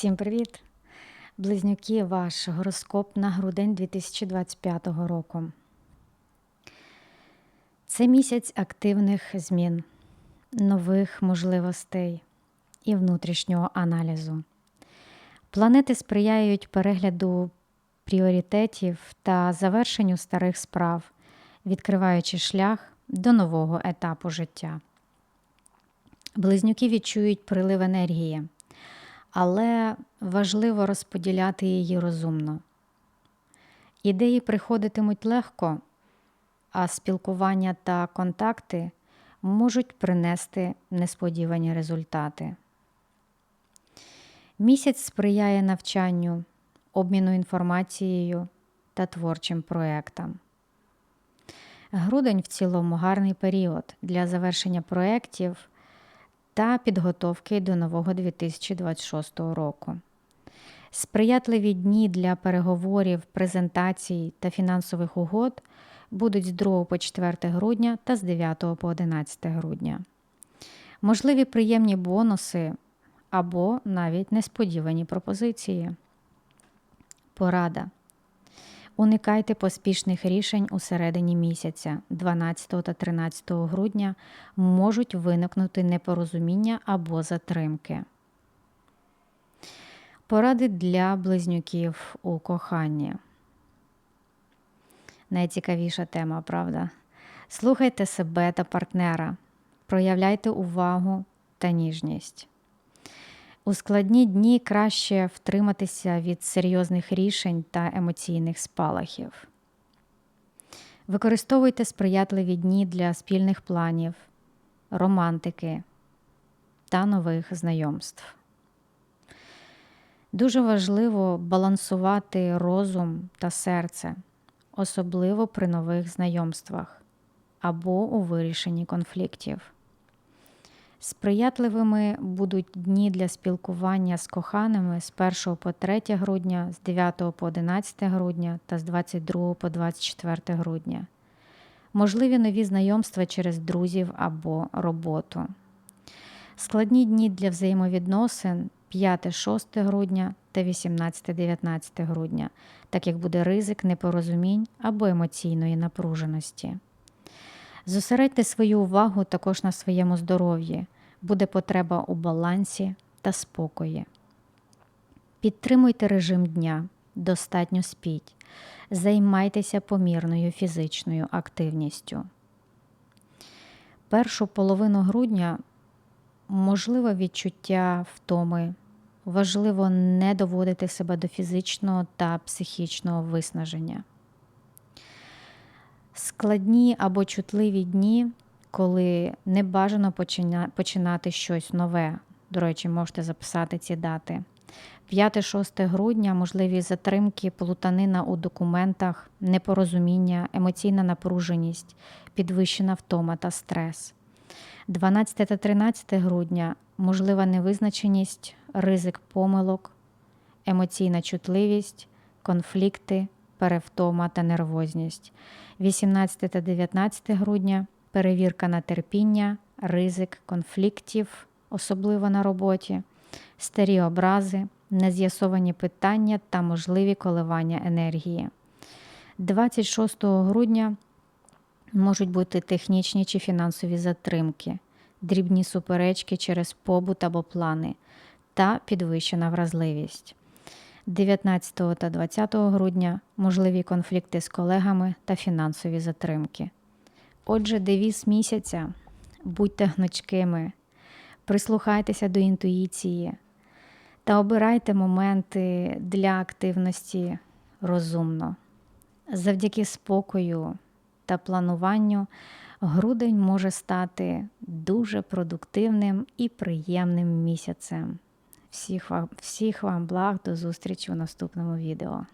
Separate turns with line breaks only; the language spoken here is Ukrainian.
Всім привіт! Близнюки, ваш гороскоп на грудень 2025 року. Це місяць активних змін, нових можливостей і внутрішнього аналізу. Планети сприяють перегляду пріоритетів та завершенню старих справ, відкриваючи шлях до нового етапу життя. Близнюки відчують прилив енергії але важливо розподіляти її розумно. Ідеї приходитимуть легко, а спілкування та контакти можуть принести несподівані результати. Місяць сприяє навчанню, обміну інформацією та творчим проєктам. Грудень в цілому гарний період для завершення проєктів та підготовки до нового 2026 року. Сприятливі дні для переговорів, презентацій та фінансових угод будуть з 2 по 4 грудня та з 9 по 11 грудня. Можливі приємні бонуси або навіть несподівані пропозиції. Порада. Уникайте поспішних рішень у середині місяця, 12 та 13 грудня, можуть виникнути непорозуміння або затримки. Поради для близнюків у коханні. Найцікавіша тема, правда? Слухайте себе та партнера, проявляйте увагу та ніжність. У складні дні краще втриматися від серйозних рішень та емоційних спалахів. Використовуйте сприятливі дні для спільних планів, романтики та нових знайомств. Дуже важливо балансувати розум та серце, особливо при нових знайомствах або у вирішенні конфліктів. Сприятливими будуть дні для спілкування з коханими з 1 по 3 грудня, з 9 по 11 грудня та з 22 по 24 грудня. Можливі нові знайомства через друзів або роботу. Складні дні для взаємовідносин 5-6 грудня та 18-19 грудня, так як буде ризик непорозумінь або емоційної напруженості. Зосередьте свою увагу також на своєму здоров'ї, буде потреба у балансі та спокої. Підтримуйте режим дня, достатньо спіть, займайтеся помірною фізичною активністю. Першу половину грудня можливе відчуття втоми. Важливо не доводити себе до фізичного та психічного виснаження складні або чутливі дні, коли не бажано починати щось нове. До речі, можете записати ці дати. 5-6 грудня можливі затримки, плутанина у документах, непорозуміння, емоційна напруженість, підвищена втома та стрес. 12 та 13 грудня можлива невизначеність, ризик помилок, емоційна чутливість, конфлікти, перевтома та нервозність. 18 та 19 грудня перевірка на терпіння, ризик конфліктів, особливо на роботі, старі образи, нез'ясовані питання та можливі коливання енергії. 26 грудня можуть бути технічні чи фінансові затримки, дрібні суперечки через побут або плани та підвищена вразливість. 19 та 20 грудня можливі конфлікти з колегами та фінансові затримки. Отже, девіз місяця будьте гнучкими, прислухайтеся до інтуїції та обирайте моменти для активності розумно. Завдяки спокою та плануванню грудень може стати дуже продуктивним і приємним місяцем. Всіх вам, всіх вам благ, до зустрічі у наступному відео.